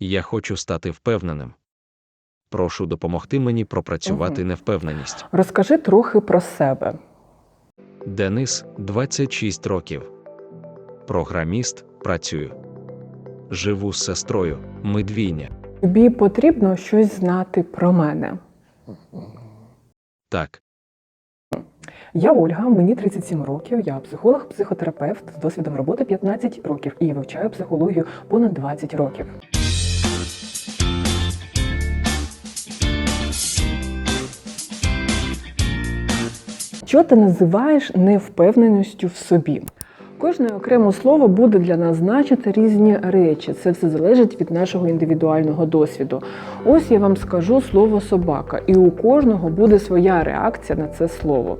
Я хочу стати впевненим. Прошу допомогти мені пропрацювати Мгм. невпевненість. Розкажи трохи про себе. Денис, 26 років. Програміст, працюю. Живу з сестрою, ми двійня. Тобі потрібно щось знати про мене. Так, Я Ольга, мені 37 років. Я психолог-психотерапевт з досвідом роботи 15 років і вивчаю психологію понад 20 років. Що ти називаєш невпевненістю в собі? Кожне окреме слово буде для нас значити різні речі. Це все залежить від нашого індивідуального досвіду. Ось я вам скажу слово собака, і у кожного буде своя реакція на це слово.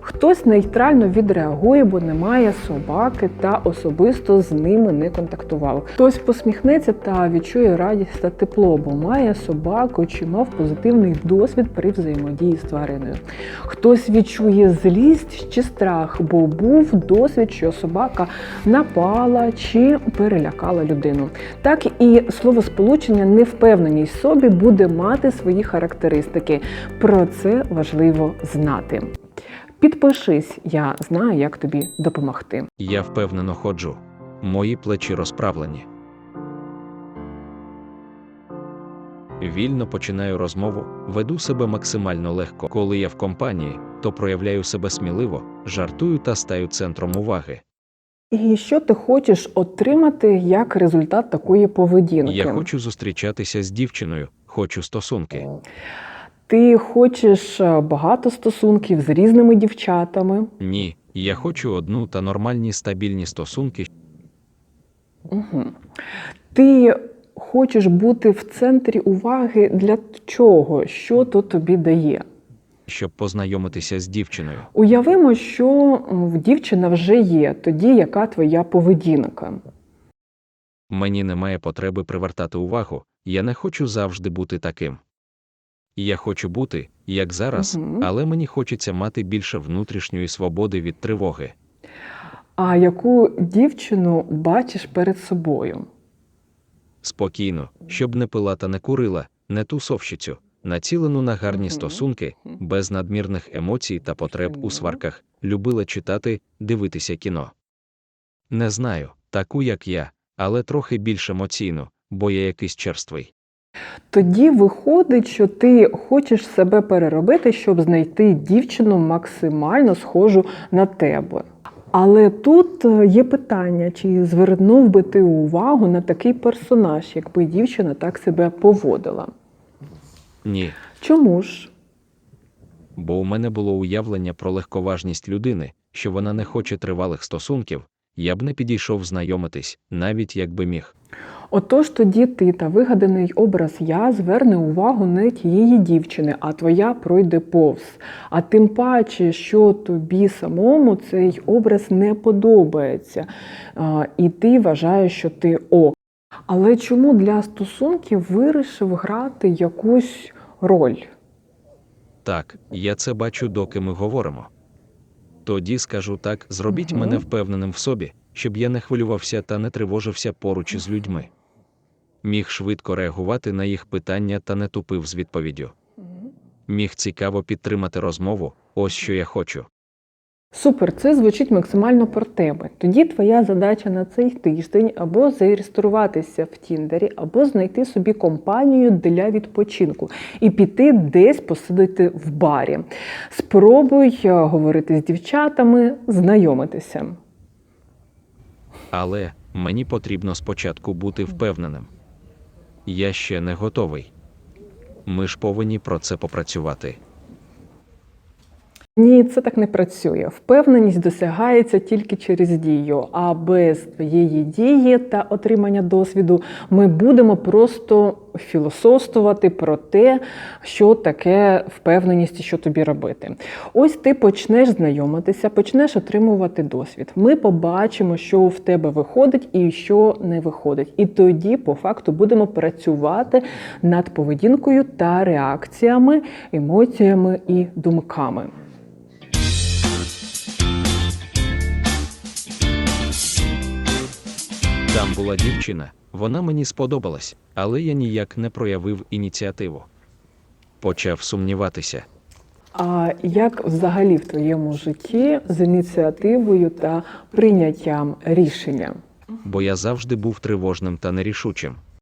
Хтось нейтрально відреагує, бо немає собаки та особисто з ними не контактував. Хтось посміхнеться та відчує радість та тепло, бо має собаку чи мав позитивний досвід при взаємодії з твариною. Хтось відчує злість чи страх, бо був досвід, що собака напала чи перелякала людину. Так і словосполучення невпевненість собі буде мати свої характеристики. Про це важливо знати. Підпишись, я знаю, як тобі допомогти. я впевнено ходжу. Мої плечі розправлені. Вільно починаю розмову, веду себе максимально легко. Коли я в компанії, то проявляю себе сміливо, жартую та стаю центром уваги. І що ти хочеш отримати як результат такої поведінки? Я хочу зустрічатися з дівчиною, хочу стосунки. Ти хочеш е, багато стосунків з різними дівчатами. Ні, я хочу одну та нормальні стабільні стосунки, Угу. Ти хочеш бути в центрі уваги для чого? Що то тобі дає? щоб познайомитися з дівчиною. Уявимо, що дівчина вже є, тоді яка твоя поведінка? Мені немає потреби привертати увагу, я не хочу завжди бути таким. Я хочу бути, як зараз, Мгм. але мені хочеться мати більше внутрішньої свободи від тривоги. А яку дівчину бачиш перед собою? Спокійно, щоб не пила та не курила, не тусовщицю, націлену на гарні Мгм. стосунки, без надмірних емоцій та потреб у сварках, любила читати, дивитися кіно. Не знаю, таку як я, але трохи більш емоційну, бо я якийсь черствий. Тоді виходить, що ти хочеш себе переробити, щоб знайти дівчину максимально схожу на тебе. Але тут е, є питання, чи звернув би ти увагу на такий персонаж, якби дівчина так себе поводила? Ні, Чому ж? бо у мене було уявлення про легковажність людини, що вона не хоче тривалих стосунків, я б не підійшов знайомитись, навіть якби міг. Отож тоді ти та вигаданий образ я зверне увагу не тієї дівчини, а твоя пройде повз. А тим паче, що тобі самому цей образ не подобається, а, і ти вважаєш, що ти ок. Але чому для стосунків вирішив грати якусь роль? Так, я це бачу, доки ми говоримо. Тоді скажу так: зробіть мене впевненим в собі, щоб я не хвилювався та не тривожився поруч із людьми. Міг швидко реагувати на їх питання та не тупив з відповіддю. Міг цікаво підтримати розмову, ось що я хочу. Супер, це звучить максимально про тебе. Тоді твоя задача на цей тиждень або зареєструватися в Тіндері, або знайти собі компанію для відпочинку і піти десь посидити в барі. Спробуй е, говорити з дівчатами, знайомитися. Але мені потрібно спочатку бути впевненим. Я ще не готовий. Ми ж повинні про це попрацювати. Ні, це так не працює. Впевненість досягається тільки через дію. А без твоєї дії та отримання досвіду ми будемо просто філософствувати про те, що таке впевненість що тобі робити. Ось ти почнеш знайомитися, почнеш отримувати досвід. Ми побачимо, що в тебе виходить і що не виходить. І тоді, по факту, будемо працювати над поведінкою та реакціями, емоціями і думками. Там була дівчина, Вона мені сподобалась, але я ніяк не проявив ініціативу. Почав сумніватися. А як взагалі в твоєму житті з ініціативою та прийняттям рішення? бо я завжди був тривожним та нерішучим.